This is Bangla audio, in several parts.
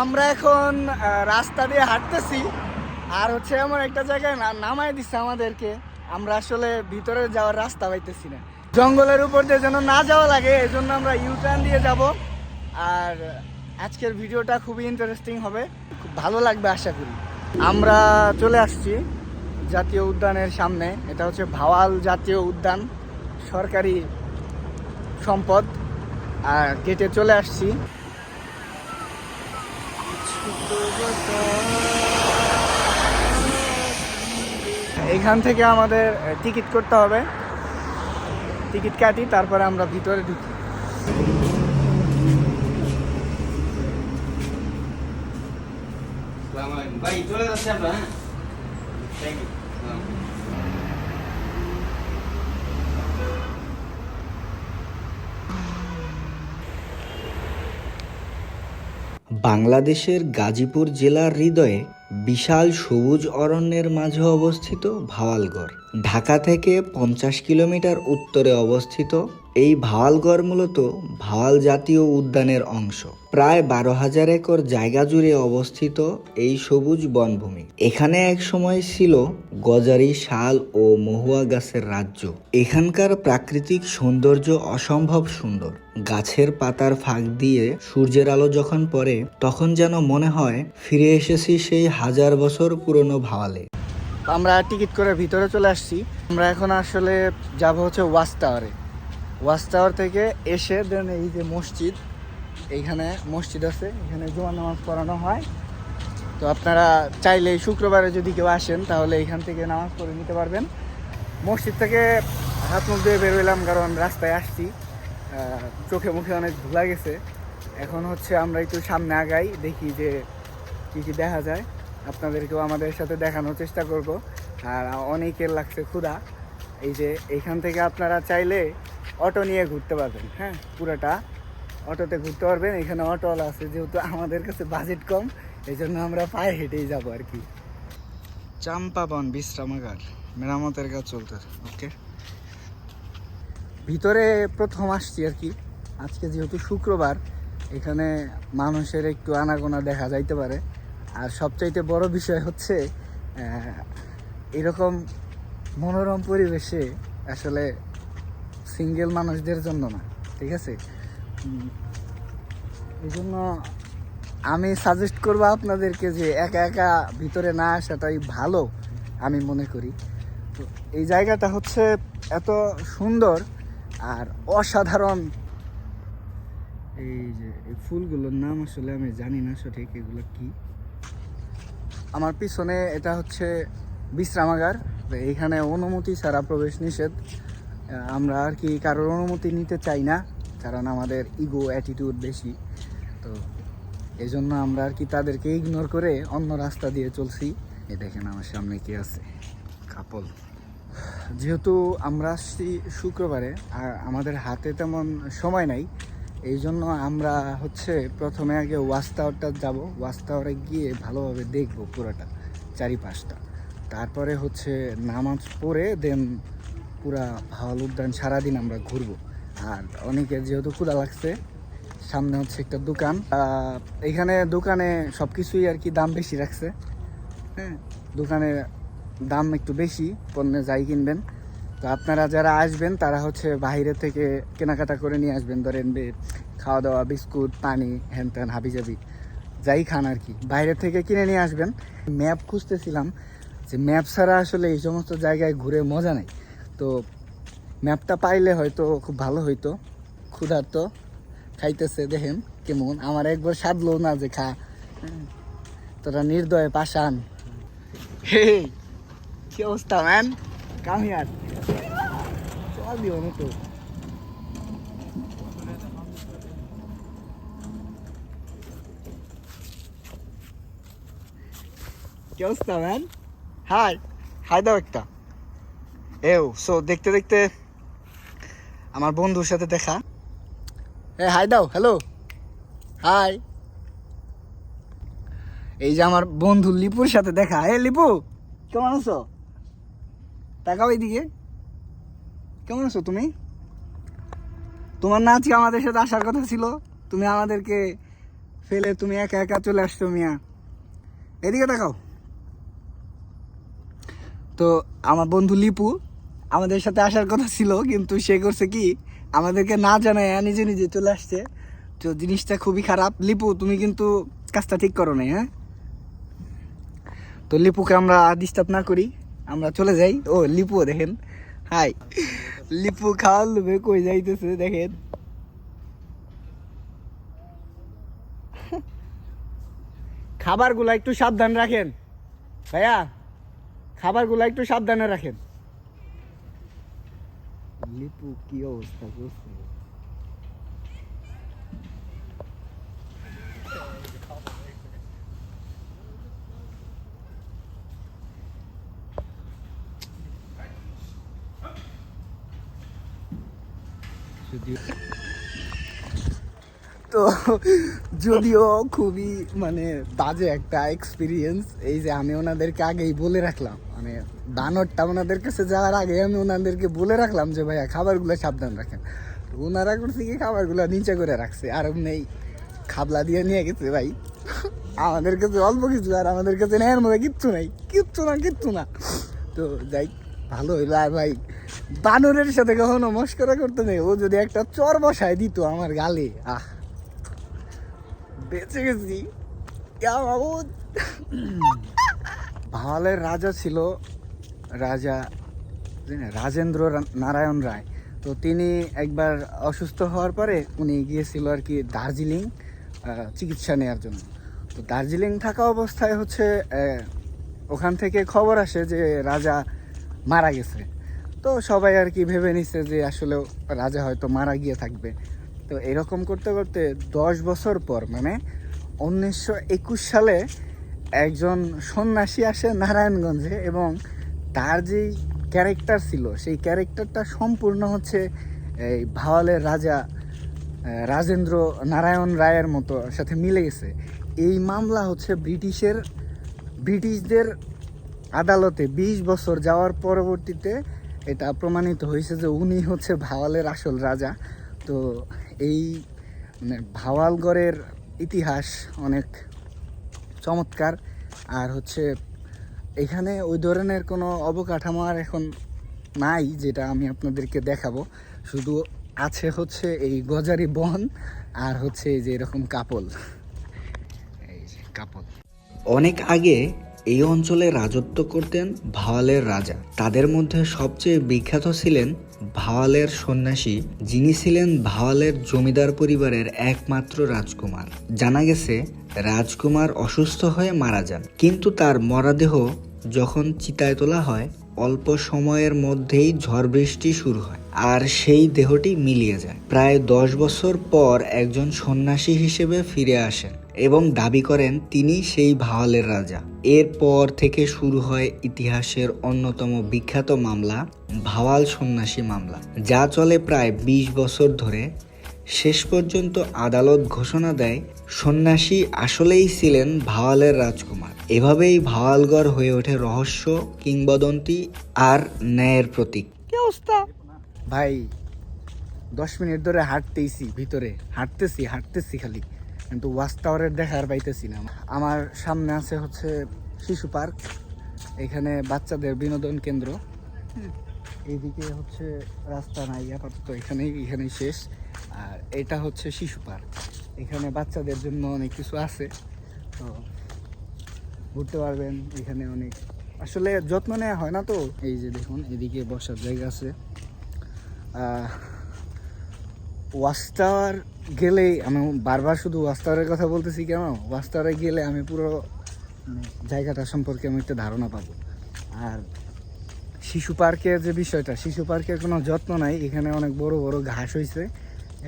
আমরা এখন রাস্তা দিয়ে হাঁটতেছি। আর হচ্ছে এমন একটা জায়গায় নামাই দিচ্ছে আমাদেরকে। আমরা আসলে ভিতরে যাওয়ার রাস্তা পাইতেছি না। জঙ্গলের উপর দিয়ে যেন না যাওয়া লাগে এই জন্য আমরা ইউটার্ন দিয়ে যাব। আর আজকের ভিডিওটা খুবই ইন্টারেস্টিং হবে। খুব ভালো লাগবে আশা করি। আমরা চলে আসছি জাতীয় উদ্যানের সামনে। এটা হচ্ছে ভাওয়াল জাতীয় উদ্যান। সরকারি সম্পদ। আর গেটে চলে আসছি। এখান থেকে আমাদের টিকিট করতে হবে। টিকিট কাটি, তারপরে আমরা ভিতরে ঢুকি। ভাই, চলে যাচ্ছি আমরা থ্যাংক ইউ বাংলাদেশের গাজীপুর জেলার হৃদয়ে বিশাল সবুজ অরণ্যের মাঝে অবস্থিত ভাওয়ালগড়। ঢাকা থেকে পঞ্চাশ কিলোমিটার উত্তরে অবস্থিত এই ভাওয়ালগড় মূলত ভাওয়াল জাতীয় উদ্যানের অংশ। প্রায় বারো হাজার একর জায়গা জুড়ে অবস্থিত এই সবুজ বনভূমি। এখানে এক সময় ছিল গজারি শাল ও মহুয়া গাছের রাজ্য। এখানকার প্রাকৃতিক সৌন্দর্য অসম্ভব সুন্দর। গাছের পাতার ফাঁক দিয়ে সূর্যের আলো যখন পড়ে, তখন যেন মনে হয় ফিরে এসেছি সেই হাজার বছর পুরনো ভাওয়ালে। আমরা টিকিট করে ভিতরে চলে আসছি। আমরা এখন আসলে যাব হচ্ছে ওয়াচ টাওয়ারে। ওয়াচ টাওয়ার থেকে এসে দেন এই যে মসজিদ। এইখানে মসজিদ আছে, এখানে জুমা নামাজ পড়ানো হয়। তো আপনারা চাইলে শুক্রবারে যদি কেউ আসেন, তাহলে এখান থেকে নামাজ পড়ে নিতে পারবেন। মসজিদ থেকে হাত মুখ দিয়ে বেরোলাম কারণ রাস্তায় আসছি। চোখে মুখে অনেক ধুলা গেছে। এখন হচ্ছে আমরা একটু সামনে আগাই, দেখি যে কী কী দেখা যায়। আপনাদেরকেও আমাদের সাথে দেখানোর চেষ্টা করব। আর অনেকের লাগছে ক্ষুধা। এই যে এখান থেকে আপনারা চাইলে অটো নিয়ে ঘুরতে পারবেন হ্যাঁ পুরোটা অটোতে ঘুরতে পারবেন। এখানে অটোওয়ালা আছে, যেহেতু আমাদের কাছে বাজেট কম এই জন্য আমরা পায়ে হেঁটেই যাব আর কি। চাম্পাবন বিশ্রামাগার, মেরামতের কাজ চলতে ওকে ভিতরে প্রথম আসছি আর কি। আজকে যেহেতু শুক্রবার, এখানে মানুষের একটু আনাগোনা দেখা যাইতে পারে। আর সবচাইতে বড় বিষয় হচ্ছে এরকম মনোরম পরিবেশে আসলে সিঙ্গেল মানুষদের জন্য না, ঠিক আছে? এই জন্য আমি সাজেস্ট করব আপনাদেরকে যে একা একা ভিতরে না আসাটাই ভালো, আমি মনে করি। তো এই জায়গাটা হচ্ছে এত সুন্দর আর অসাধারণ। এই যে, এই ফুলগুলোর নাম আসলে আমি জানি না সঠিক, এগুলো কি? আমার পিছনে এটা হচ্ছে বিশ্রামাগার এইখানে অনুমতি ছাড়া প্রবেশ নিষেধ। আমরা আর কি কারোর অনুমতি নিতে চাই না, কারণ আমাদের ইগো অ্যাটিটিউড বেশি। তো এই জন্য আমরা আর কি তাদেরকে ইগনোর করে অন্য রাস্তা দিয়ে চলছি। এই দেখেন আমার সামনে কি আছে কাপল যেহেতু আমরা আসছি শুক্রবারে, আর আমাদের হাতে তেমন সময় নাই এই জন্য আমরা হচ্ছে প্রথমে আগে ওয়াচ টাওয়ারটা যাব। ওয়াচ টাওয়ারে গিয়ে ভালোভাবে দেখব পুরোটা, চারিপাশটা। তারপরে হচ্ছে নামাজ পড়ে দেন পুরা ভাওয়াল উদ্যান সারাদিন আমরা ঘুরবো। আর অনেকের যেহেতু ক্ষুধা লাগছে, সামনে হচ্ছে একটা দোকান। এখানে দোকানে সব কিছুই আর কি দাম বেশি রাখছে। হ্যাঁ দোকানে দাম একটু বেশি, পণ্যে যাই কিনবেন। তো আপনারা যারা আসবেন, তারা হচ্ছে বাইরে থেকে কেনাকাটা করে নিয়ে আসবেন। ধরেন খাওয়া দাওয়া বিস্কুট, পানি, হ্যান ত্যান, হাবিজাবি, যাই খান আর কি। বাইরে থেকে কিনে নিয়ে আসবেন। ম্যাপ খুঁজতেছিলাম যে ম্যাপ ছাড়া আসলে এই সমস্ত জায়গায় ঘুরে মজা নেই। তো ম্যাপটা পাইলে হয়তো খুব ভালো হইতো। ক্ষুধার্ত। খাইতেছে, দেখেন কেমন। আমার একবার সাধলো না যে খা। তোরা নির্দয়ে পাশান হে কি অবস্থা, ম্যান? কি অবস্থা, ম্যান? হাই হাই দাও একটা। এও সো দেখতে দেখতে আমার বন্ধুর সাথে দেখা। এ হাই দাও হ্যালো হাই এই যে আমার বন্ধু লিপুর সাথে দেখা। এ, লিপু, কেমন আছো? তাকাও এইদিকে। কেমন আছো তুমি? তোমার না আজকে আমাদের সাথে আসার কথা ছিল। তুমি আমাদেরকে ফেলে তুমি একা একা চলে আসছো মিয়া। এদিকে দেখাও তো আমার বন্ধু লিপু আমাদের সাথে আসার কথা ছিল, কিন্তু সে করছে কি, আমাদেরকে না জানায় নিজে নিজে চলে আসছে। তো জিনিসটা খুবই খারাপ। লিপু, তুমি কিন্তু কাজটা ঠিক করো নাই হ্যাঁ? তো লিপুকে আমরা ডিস্টার্ব না করি, আমরা চলে যাই। ও, লিপুও দেখেন। হাই। লিপু খাওয়ার লোভে কই যাইতেছে, দেখেন। খাবারগুলো একটু সাবধান রাখেন। ভাইয়া, খাবারগুলো একটু সাবধানে রাখেন। লিপু কি অবস্থা করছে যদিও তো যদিও খুবই মানে বাজে একটা এক্সপিরিয়েন্স এই যে আমি ওনাদেরকে আগেই বলে রাখলাম। মানে বানরটা ওনাদের কাছে যাওয়ার আগে আমি ওনাদেরকে বলে রাখলাম যে, ভাইয়া, খাবারগুলো সাবধান রাখেন। ওনারা করছে কি খাবারগুলো নিচে করে রাখছে, আর নেই খাবলা দিয়ে নিয়ে গেছে, ভাই। আমাদের কাছে অল্প কিছু, আর আমাদের কাছে নেয়ার মধ্যে কিচ্ছু নাই। কিচ্ছু না কিচ্ছু না। তো যাই, ভালো হইল, আর ভাই, বানরের সাথে কখনো মস্করা করতে নেই। ও যদি একটা চর বসায় দিত আমার গালে, আহ। বেঁচে গেছি। ভাওয়ালের রাজা ছিল রাজা রাজেন্দ্র নারায়ণ রায়। তো তিনি একবার অসুস্থ হওয়ার পরে উনি গিয়েছিল আর কি দার্জিলিং চিকিৎসা নেওয়ার জন্য। তো দার্জিলিং থাকা অবস্থায় হচ্ছে ওখান থেকে খবর আসে যে রাজা মারা গেছে। তো সবাই আর কি ভেবে নিছে যে আসলে রাজা হয়তো মারা গিয়ে থাকবে। তো এরকম করতে করতে দশ বছর পর মানে উনিশশো একুশ সালে একজন সন্ন্যাসী আসে নারায়ণগঞ্জে এবং তার যেই ক্যারেক্টার ছিল, সেই ক্যারেক্টারটা সম্পূর্ণ হচ্ছে এই ভাওয়ালের রাজা রাজেন্দ্র নারায়ণ রায়ের মতো সাথে মিলে গেছে। এই মামলা হচ্ছে ব্রিটিশের, ব্রিটিশদের আদালতে ২০ বছর যাওয়ার পরবর্তীতে এটা প্রমাণিত হয়েছে যে উনি হচ্ছে ভাওয়ালের আসল রাজা। তো এই মানে ভাওয়ালগড়ের ইতিহাস অনেক চমৎকার। আর হচ্ছে, এখানে ওই ধরনের কোনো অবকাঠামো আর এখন নাই, যেটা আমি আপনাদেরকে দেখাবো। শুধু আছে হচ্ছে এই গজারি বন, আর হচ্ছে যে এরকম কাপল। এই যে কাপল। অনেক আগে এই অঞ্চলে রাজত্ব করতেন ভাওয়ালের রাজা। তাদের মধ্যে সবচেয়ে বিখ্যাত ছিলেন ভাওয়ালের সন্ন্যাসী, যিনি ছিলেন ভাওয়ালের জমিদার পরিবারের একমাত্র রাজকুমার। জানা গেছে, রাজকুমার অসুস্থ হয়ে মারা যান। কিন্তু তার মরাদেহ যখন চিতায় তোলা হয়, অল্প সময়ের মধ্যেই ঝড় বৃষ্টি শুরু হয় আর সেই দেহটি মিলিয়ে যায়। প্রায় দশ বছর পর একজন সন্ন্যাসী হিসেবে ফিরে আসেন। এবং দাবি করেন তিনি সেই ভাওয়ালের রাজা। এরপর থেকে শুরু হয় ইতিহাসের অন্যতম বিখ্যাত মামলা ভাওয়াল সন্ন্যাসী মামলা যা চলে প্রায় ২০ বছর ধরে। শেষ পর্যন্ত আদালত ঘোষণা দেয় সন্ন্যাসী আসলেই ছিলেন ভাওয়ালের রাজকুমার। এভাবেই ভাওয়ালগড় হয়ে ওঠে রহস্য কিংবদন্তি আর ন্যায়ের প্রতীক। কি অবস্থা? ভাই দশ মিনিট ধরে হাঁটতেইছি ভিতরে। হাঁটতেছি হাঁটতেছি খালি। কিন্তু ওয়াচ টাওয়ারের দেখা আর পাইতেছি না। আমার সামনে আছে হচ্ছে শিশু পার্ক। এখানে বাচ্চাদের বিনোদন কেন্দ্র। হুম, এইদিকে হচ্ছে রাস্তা নাই আপাতত এখানেই এখানেই শেষ। আর এটা হচ্ছে শিশু পার্ক। এখানে বাচ্চাদের জন্য অনেক কিছু আছে। তো ঘুরতে পারবেন এখানে অনেক। আসলে যত্ন নেওয়া হয় না তো? এই যে দেখুন এদিকে বসার জায়গা আছে। ওয়াচ টাওয়ার গেলেই আমি বারবার শুধু ওয়াচ টাওয়ারের কথা বলতেছি কেন? ওয়াচ টাওয়ারে গেলে আমি পুরো মানে জায়গাটা সম্পর্কে আমি একটা ধারণা পাবো। আর শিশু পার্কের যে বিষয়টা, শিশু পার্কের কোনো যত্ন নাই, এখানে অনেক বড় বড় ঘাস হয়েছে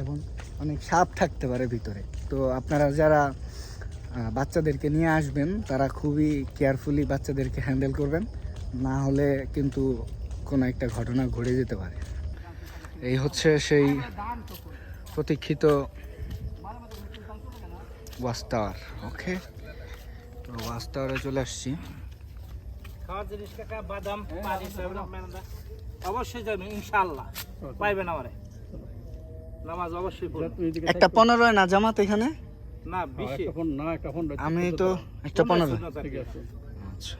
এবং অনেক সাপ থাকতে পারে ভিতরে। তো আপনারা যারা বাচ্চাদেরকে নিয়ে আসবেন, তারা খুবই কেয়ারফুলি বাচ্চাদেরকে হ্যান্ডেল করবেন। না হলে কিন্তু কোনো একটা ঘটনা ঘটে যেতে পারে। এই হচ্ছে সেই প্রতীক্ষিত ওয়াচ টাওয়ার ওকে? তো ওয়াচ টাওয়ারে চলে আসছি। খাওয়ার জিনিস কাকা বাদাম অবশ্যই যাবেন ইনশাআল্লাহ। পাইবেন আমারে। নামাজ অবশ্যই একটা পনেরো না জামাত এখানে? না বিশে। আমি তো একটা পনেরো। ঠিক আছে। আচ্ছা।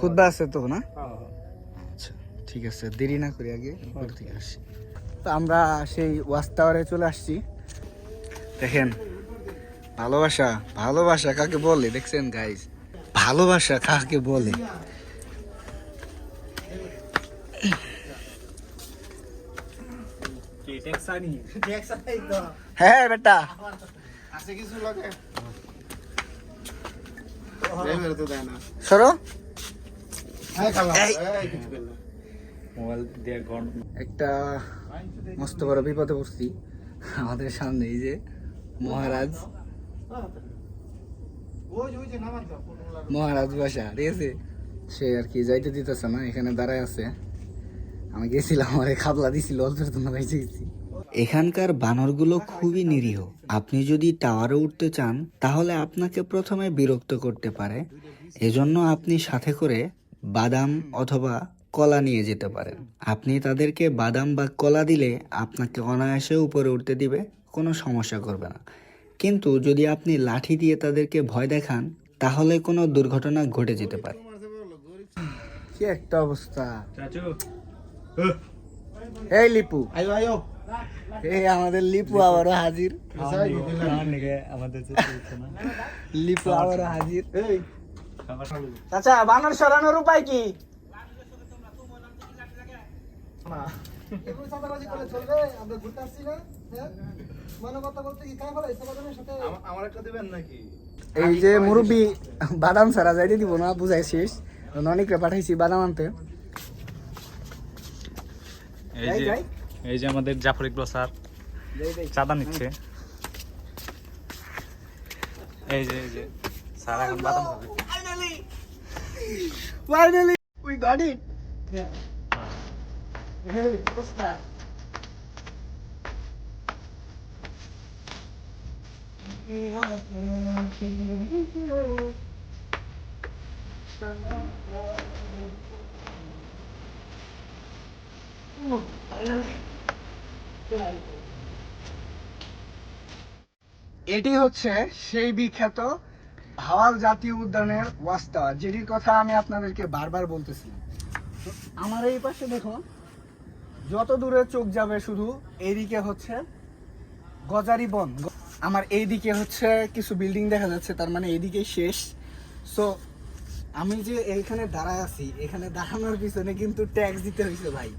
খুদ্া আছে তো না? আচ্ছা ঠিক আছে। দেরি না করি আগে উপর থেকে আসি। তো আমরা সেই ওয়াচ টাওয়ারে চলে আসছি। দেখেন ভালোবাসা ভালোবাসা কাকে বলে? দেখছেন গাইজ ভালোবাসা কাকে বলে? হ্যাঁ বেটা। সরো। একটা মস্ত বড় বিপদে পড়ছি। আমাদের সামনে এই যে মহারাজ। মহারাজ বাসা, ঠিক আছে? সে আর কি যাইতে দিতেছে না, এখানে দাঁড়ায় আছে। আমি গেছিলাম, আমার খাবলা দিছিল, অল্পের জন্য এখানকার বানরগুলো খুবই নিরীহ। আপনি যদি টাওয়ারে উঠতে চান, তাহলে আপনাকে প্রথমে বিরক্ত করতে পারে। এজন্য আপনি সাথে করে বাদাম অথবা কলা নিয়ে যেতে পারেন। আপনি তাদেরকে বাদাম বা কলা দিলে আপনাকে অনায়াসে উপরে উঠতে দিবে কোনো সমস্যা করবে না। কিন্তু যদি আপনি লাঠি দিয়ে তাদেরকে ভয় দেখান তাহলে কোনো দুর্ঘটনা ঘটে যেতে পারে। কি একটা অবস্থা। এই লিপু। এই আমাদের লিপু আবারও হাজির। লিপু আবারও হাজির। চাচা বানর সরানোর উপায় কি? এই যে মুরব্বী বাদাম ছাড়া যাইতে দিব না বুঝাই শেষ। অনেকটা পাঠাইছি বাদাম আনতে। এই যে এই যে আমাদের জাফর ইকবাল স্যার চাঁদা নিচ্ছে। এই যে এই যে স্যার এখন বাদাম খাবে। Finally, we got it. What's that? এটি হচ্ছে সেই বিখ্যাত হাওয়াল জাতীয় উদ্যানের টাওয়ার যেটির কথা আমি আপনাদেরকে বারবার বলতেছি আমার এই পাশে দেখুন যত দূরে চোখ যাবে শুধু এইদিকে হচ্ছে গজারি বন। আমার এইদিকে হচ্ছে কিছু বিল্ডিং দেখা যাচ্ছে, তার মানে এইদিকে শেষ। সো আমি যে এইখানে দাঁড়ায় আছি, এখানে দাঁড়ানোর পিছনে কিন্তু ট্যাক্স দিতে হয়েছে ভাই।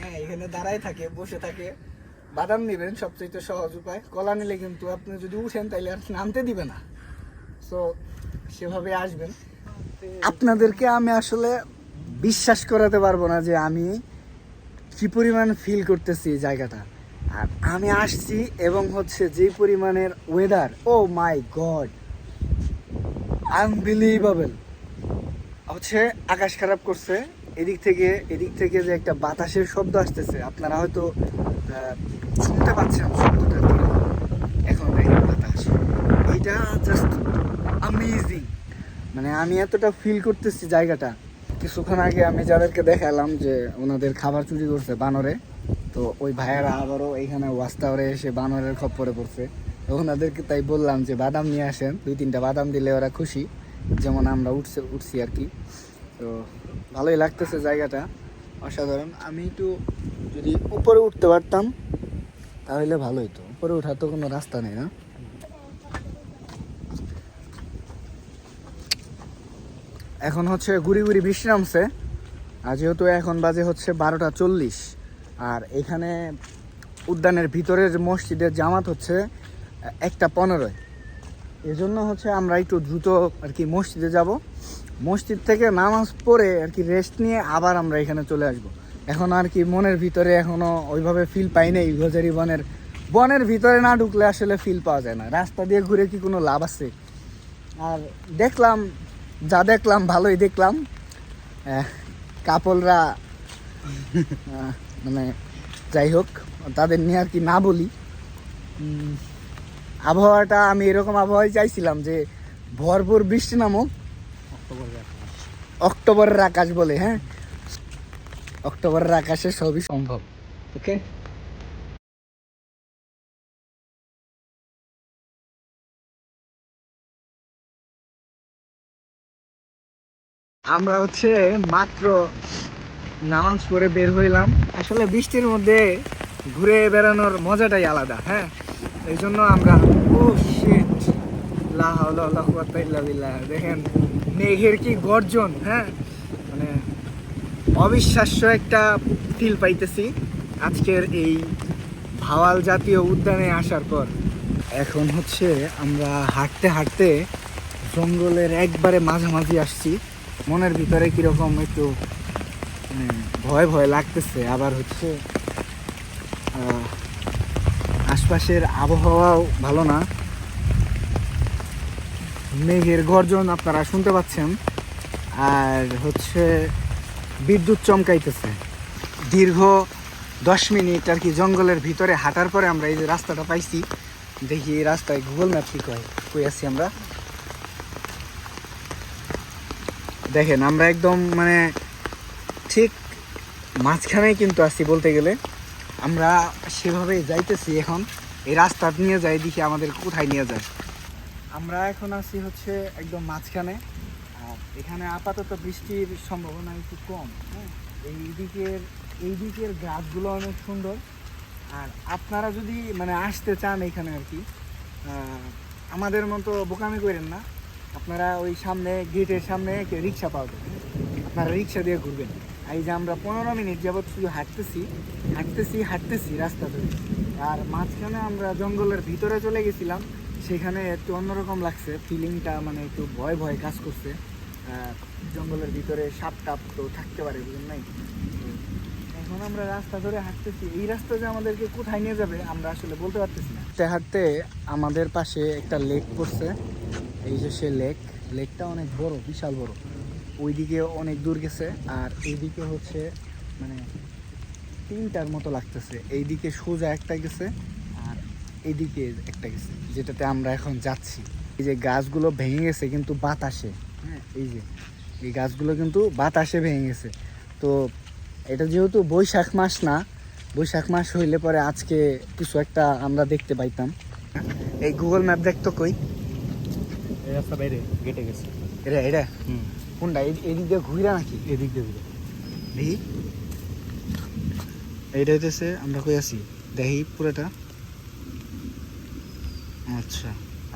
হ্যাঁ এখানে দাঁড়ায় থাকে, বসে থাকে। বাদাম নেবেন সবচেয়ে সহজ উপায়। কলা নিলে কিন্তু আপনি যদি উঠেন তাহলে আর নামতে দিবে না। সো সেভাবে আসবেন। আপনাদেরকে আমি আসলে বিশ্বাস করাতে পারব না যে আমি কি পরিমাণ ফিল করতেছি এই জায়গাটা? আর আমি আসছি এবং হচ্ছে যে পরিমাণের weather oh my god unbelievable হচ্ছে আকাশ খারাপ করছে, এদিক থেকে এদিক থেকে যে একটা বাতাসের শব্দ আসতেছে, আপনারা হয়তো শুনতে পাচ্ছেন শব্দটা। এখন বাতাস। এটা জাস্ট অ্যামেজিং মানে আমি এতটা ফিল করতেছি জায়গাটা। কিছুক্ষণ আগে আমি যাদেরকে দেখালাম যে ওনাদের খাবার চুরি করছে বানরে, তো ওই ভাইয়েরা আবারও এইখানে ওয়াস্তাওয়ারে এসে বানরের খপ্পরে পড়ছে। তো ওনাদেরকে তাই বললাম যে, বাদাম নিয়ে আসেন, দুই তিনটা বাদাম দিলে ওরা খুশি। যেমন আমরা উঠছে, উঠছি আর কি। তো ভালোই লাগতেছে জায়গাটা, অসাধারণ। আমি একটু যদি উপরে উঠতে পারতাম, তাহলে ভালো হতো। উপরে ওঠার তো কোনো রাস্তা নেই না? এখন হচ্ছে গুড়ি গুড়ি বৃষ্টি নামছে। আর যেহেতু এখন বাজে হচ্ছে বারোটা চল্লিশ, আর এখানে উদ্যানের ভিতরের মসজিদের জামাত হচ্ছে একটা পনেরোয়। এজন্য হচ্ছে আমরা একটু দ্রুত আর কি মসজিদে যাব। মসজিদ থেকে নামাজ পড়ে আর কি রেস্ট নিয়ে আবার আমরা এখানে চলে আসব। এখন আর কি মনের ভিতরে এখনও ওইভাবে ফিল পাই নাই গোজারি বনের বনের ভিতরে না ঢুকলে আসলে ফিল পাওয়া যায় না। রাস্তা দিয়ে ঘুরে কি কোনো লাভ আছে? আর দেখলাম যা দেখলাম ভালোই দেখলাম। কাপলরা মানে যাই হোক তাদের নিয়ে আর কি না বলি। আবহাওয়াটা আমি এরকম আবহাওয়াই চাইছিলাম যে ভরপুর বৃষ্টি নামক অক্টোবরের আকাশ। বলে হ্যাঁ? অক্টোবরের আকাশে সবই সম্ভব। ওকে আমরা হচ্ছে মাত্র নামাজ পড়ে বের হইলাম। আসলে বৃষ্টির মধ্যে ঘুরে বেড়ানোর মজাটাই আলাদা হ্যাঁ? এই জন্য আমরা, ও দেখেন মেঘের কি গর্জন হ্যাঁ? মানে অবিশ্বাস্য একটা ফিল পাইতেছি আজকের এই ভাওয়াল জাতীয় উদ্যানে আসার পর। এখন হচ্ছে আমরা হাঁটতে হাঁটতে জঙ্গলের একবারে মাঝামাঝি আসছি। মনের ভিতরে কীরকম একটু মানে ভয় ভয় লাগতেছে। আবার হচ্ছে আশপাশের আবহাওয়াও ভালো না। মেঘের গর্জন আপনারা শুনতে পাচ্ছেন। আর হচ্ছে, বিদ্যুৎ চমকাইতেছে। দীর্ঘ দশ মিনিট আর কি জঙ্গলের ভিতরে হাঁটার পরে আমরা এই যে রাস্তাটা পাইছি, দেখি এই রাস্তায় গুগল ম্যাপ কি কয়, কই আছি আমরা? দেখেন, আমরা একদম মানে ঠিক মাঝখানেই কিন্তু আছি বলতে গেলে। আমরা সেভাবে যাইতেছি এখন। এই রাস্তা নিয়ে যাই, দেখি আমাদের কোথায় নিয়ে যায়। আমরা এখন আছি হচ্ছে একদম মাঝখানে। আর এখানে আপাতত বৃষ্টির সম্ভাবনা একটু কম হ্যাঁ? এই দিকের এই দিকের গাছগুলো অনেক সুন্দর। আর আপনারা যদি মানে আসতে চান এখানে আর কি আমাদের মতো বোকামি করেন না। আপনারা ওই সামনে, গেটের সামনে রিক্সা পাবেন আপনারা রিক্সা দিয়ে ঘুরবেন। এই যে আমরা পনেরো মিনিট যাবৎ শুধু হাঁটতেছি হাঁটতেছি হাঁটতেছি রাস্তা ধরে। আর মাঝখানে আমরা জঙ্গলের ভিতরে চলে গেছিলাম। সেখানে একটু অন্যরকম লাগছে ফিলিংটা মানে একটু ভয় ভয় কাজ করছে। জঙ্গলের ভিতরে সাপ টাপ তো থাকতে পারে, বুঝলেন নাই? এখন আমরা রাস্তা ধরে হাঁটতেছি। এই রাস্তা যে আমাদেরকে কোথায় নিয়ে যাবে, আমরা আসলে বলতে পারতেছি না। হাঁটতে হাঁটতে আমাদের পাশে একটা লেক পড়ছে। এই যে সে লেক, লেকটা অনেক বড়, বিশাল বড়। ওইদিকে অনেক দূর গেছে, আর এইদিকে হচ্ছে মানে তিনটার মতো লাগতেছে। এইদিকে সোজা একটা গেছে, আর এইদিকে একটা গেছে, যেটাতে আমরা এখন যাচ্ছি। এই যে গাছগুলো ভেঙে গেছে কিন্তু বাতাসে হ্যাঁ এই যে, এই গাছগুলো কিন্তু বাতাসে ভেঙে গেছে। তো এটা যেহেতু বৈশাখ মাস না, বৈশাখ মাস হইলে পরে আজকে কিছু একটা আমরা দেখতে পাইতাম। এই গুগল ম্যাপ দেখতো কই? এই রাস্তা বাইরে গেটে গেছে। এটা এটা? হুম। কোনটা? এদিক দিয়ে ঘুরা নাকি? এদিক দিয়ে দেখি। এইটা হইতেছে আমরা কই আছি? দেখি পুরোটা। আচ্ছা।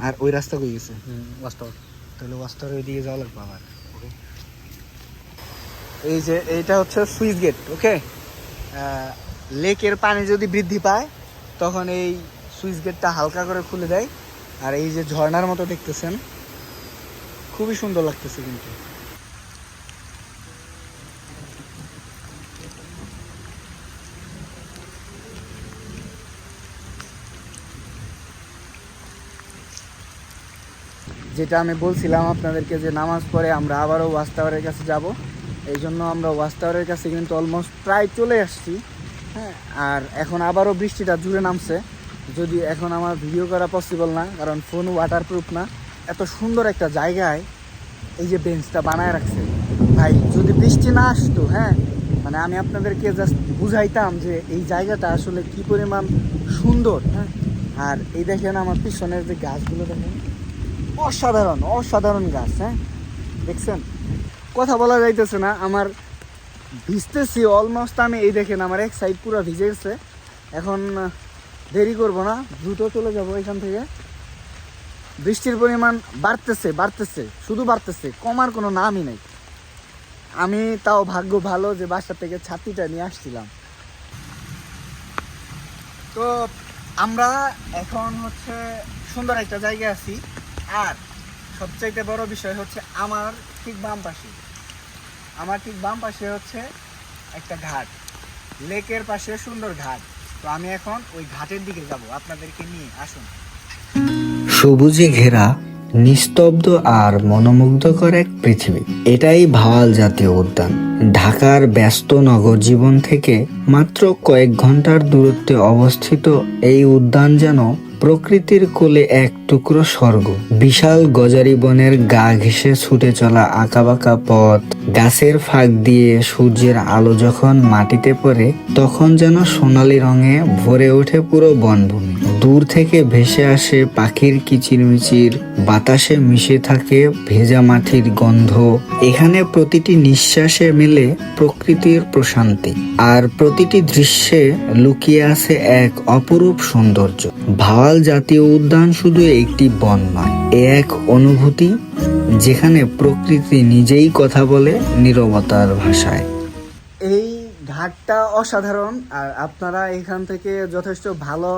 আর ওই রাস্তা কই গেছে? হুম লাস্ট তাহলে ওয়াস্তার ওই দিকে যাওয়া লাগবে আবার এই যে এইটা হচ্ছে সুইচ গেট ওকে? লেকের পানি যদি বৃদ্ধি পায় তখন এই সুইচ গেটটা হালকা করে খুলে দেয়। আর এই যে ঝর্ণার মতো দেখতেছেন খুবই সুন্দর লাগতেছে কিন্তু। যেটা আমি বলছিলাম আপনাদেরকে যে নামাজ পড়ে আমরা আবারও ওয়াচ টাওয়ারের কাছে যাব। এই জন্য আমরা ওয়াচ টাওয়ারের কাছে কিন্তু অলমোস্ট প্রায় চলে আসছি। হ্যাঁ আর এখন আবারও বৃষ্টিটা জুড়ে নামছে। যদি এখন আমার ভিডিও করা পসিবল না, কারণ ফোন ওয়াটারপ্রুফ না। এত সুন্দর একটা জায়গায় এই যে বেঞ্চটা বানায় রাখছে। ভাই, যদি বৃষ্টি না আসতো হ্যাঁ মানে আমি আপনাদেরকে জাস্ট বুঝাইতাম যে এই জায়গাটা আসলে কি পরিমাণ সুন্দর হ্যাঁ। আর এই দেখেন আমার পিছনের যে গাছগুলো দেখেন। অসাধারণ অসাধারণ গাছ হ্যাঁ। দেখছেন? কথা বলা যাইতেছে না, আমার ভিজতেছি অলমোস্ট আমি, এই দেখেন আমার এক সাইড পুরো ভিজে গেছে। এখন দেরি করব না, দ্রুত চলে যাব এখান থেকে। বৃষ্টির পরিমাণ বাড়তেছে বাড়তেছে, শুধু বাড়তেছে, কমার কোনো নামই নেই। আমি তাও ভাগ্য ভালো যে বাসা থেকে ছাতিটা নিয়ে আসছিলাম। তো আমরা এখন হচ্ছে সুন্দর একটা জায়গায় আছি। আর সবচাইতে বড় বিষয় হচ্ছে আমার ঠিক বাম পাশে। আমার ঠিক বাম পাশে হচ্ছে একটা ঘাট। লেকের পাশে সুন্দর ঘাট। তো আমি এখন ওই ঘাটের দিকে যাব। আপনাদেরকে নিয়ে আসুন। সবুজে ঘেরা, নিস্তব্ধ আর মনোমুগ্ধকর এক পৃথিবী। এটাই ভাওয়াল জাতীয় উদ্যান। ঢাকার ব্যস্ত নগর জীবন থেকে মাত্র কয়েক ঘণ্টার দূরত্বে অবস্থিত এই উদ্যান যেন প্রকৃতির কোলে এক টুকরো স্বর্গ। বিশাল গজারি বনের গা ঘেঁষে ছুটে চলা আঁকাবাঁকা পথ। গাছের ফাঁক দিয়ে সূর্যের আলো যখন মাটিতে পড়ে, তখন যেন সোনালি রঙে ভরে ওঠে পুরো বনভূমি। দূর থেকে ভেসে আসে পাখির কিচিরমিচির, বাতাসে মিশে থাকে ভেজা মাটির গন্ধ। এখানে প্রতিটি নিঃশ্বাসে মেলে প্রকৃতির প্রশান্তি। আর প্রতিটি দৃশ্যে লুকিয়ে আছে এক অপরূপ সৌন্দর্য। ভাওয়াল জাতীয় উদ্যান শুধু একটি বন নয় এ এক অনুভূতি যেখানে প্রকৃতি নিজেই কথা বলে নীরবতার ভাষায়। এই ঘাটটা অসাধারণ আর আপনারা এখান থেকে যথেষ্ট ভালো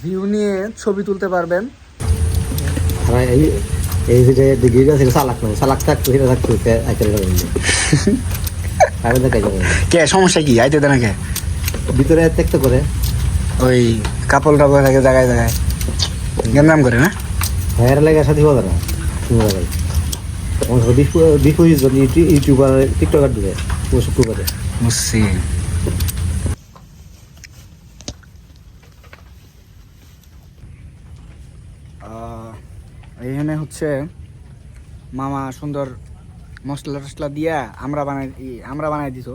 ভিউ নিয়ে ছবি তুলতে পারবেন। আর এই এই যে ডিগ্রি আছে সালাক নয় সালাক থাকতো সেটা থাকতো আইতে যাবেন আমি কে সমস্যা কি? আইতে দেন কে ভিতরে দেখতে করে। ওই কাপড় টাপড় থাকে জায়গায় জায়গায়। গেন্দাম করে না? ভাইয়ের লাগে বিশ পঁচিশ জন ইউটিউবার টিকটকার দিবে ও শুক্রবারে। বুঝছি আহ, এখানে হচ্ছে মামা সুন্দর মশলা টসলা দিয়া আমরা বানাই আমরা বানাই দিত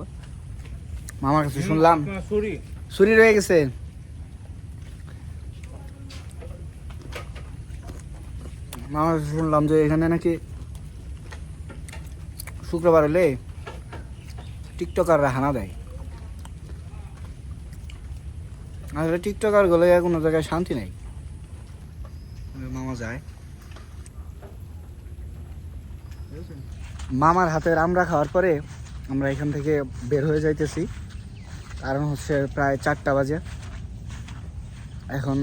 মামার কাছে শুনলাম। চুরি চুরি রয়ে গেছে। কাছে শুনলাম যে এখানে নাকি শুক্রবার হলে টিকটকাররা হানা দেয়। আসলে টিকটকার গলে কোনো জায়গায় শান্তি নেই। মামা যায়। মামার হাতের আমরা খাওয়ার পরে আমরা এখান থেকে বের হয়ে যাইতেছি। কারণ হচ্ছে প্রায় চারটা বাজে। এখন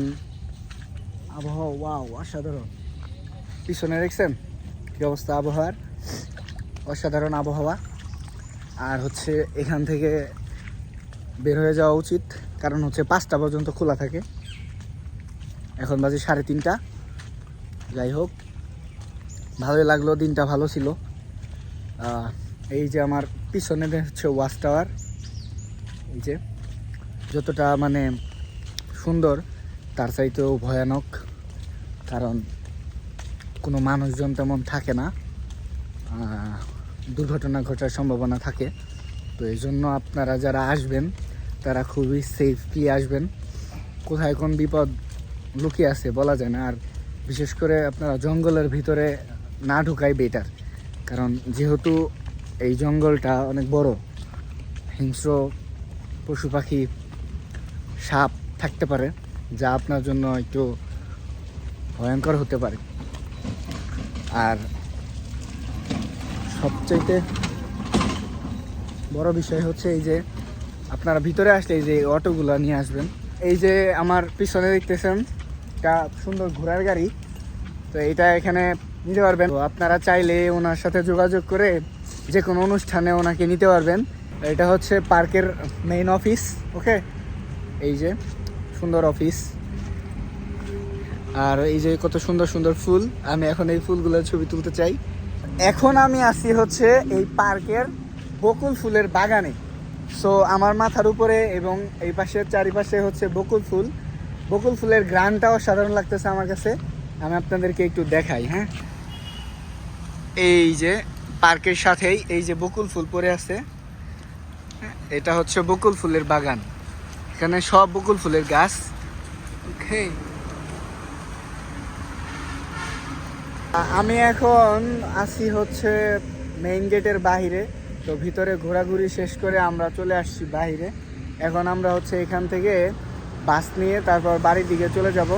আবহাওয়া ওয়াও অসাধারণ। পিছনে দেখছেন? কি অবস্থা আবহাওয়ার? অসাধারণ আবহাওয়া। আর হচ্ছে এখান থেকে বের হয়ে যাওয়া উচিত, কারণ হচ্ছে পাঁচটা পর্যন্ত খোলা থাকে। এখন বাজে সাড়ে তিনটা। যাই হোক, ভালোই লাগল, দিনটা ভালো ছিল। এই যে আমার পিছনে হচ্ছে ওয়াচ টাওয়ার। এই যে, যতটা মানে সুন্দর, তার চাইতেও ভয়ানক। কারণ কোনো মানুষজন তেমন থাকে না। দুর্ঘটনা ঘটার সম্ভাবনা থাকে। তো এই জন্য আপনারা যারা আসবেন, তারা খুবই সেফলি আসবেন। কোথায় কোন বিপদ লুকিয়ে আছে বলা যায় না। আর বিশেষ করে আপনারা জঙ্গলের ভিতরে না ঢুকাই বেটার কারণ যেহেতু এই জঙ্গলটা অনেক বড়, হিংস্র পশু পাখি, সাপ থাকতে পারে, যা আপনার জন্য একটু ভয়ঙ্কর হতে পারে। আর সবচাইতে বড় বিষয় হচ্ছে এই যে আপনারা ভিতরে আসলে এই যে অটোগুলো নিয়ে আসবেন। এই যে আমার পিছনে দেখতেছেন, একটা সুন্দর ঘোড়ার গাড়ি। তো এটা এখানে নিতে পারবেন। আপনারা চাইলে ওনার সাথে যোগাযোগ করে যে কোনো অনুষ্ঠানে ওনাকে নিতে পারবেন। এটা হচ্ছে পার্কের মেইন অফিস ওকে এই যে সুন্দর অফিস আর এই যে কত সুন্দর সুন্দর ফুল আমি এখন এই ফুলগুলোর ছবি তুলতে চাই। এখন আমি আছি হচ্ছে এই পার্কের বকুল ফুলের বাগানে। সো আমার মাথার উপরে এবং এই পাশের চারিপাশে হচ্ছে বকুল ফুল। বকুল ফুলের গ্রানটাও সাধারণ লাগতেছে আমার কাছে। আমি আপনাদেরকে একটু দেখাই হ্যাঁ? এই যে পার্কের সাথেই এই যে বকুল ফুল পড়ে আছে। হ্যাঁ, এটা হচ্ছে বকুল ফুলের বাগান। এখানে সব বকুল ফুলের গাছ। ওকে আমি এখন আসি হচ্ছে মেইন গেটের বাহিরে। তো ভিতরে ঘোরাঘুরি শেষ করে আমরা চলে আসছি বাহিরে। এখন আমরা হচ্ছে এখান থেকে বাস নিয়ে তারপর বাড়ির দিকে চলে যাব।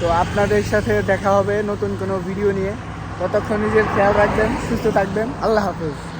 তো আপনাদের সাথে দেখা হবে নতুন কোনো ভিডিও নিয়ে। ততক্ষণ নিজের খেয়াল রাখবেন, সুস্থ থাকবেন। আল্লাহ হাফেজ।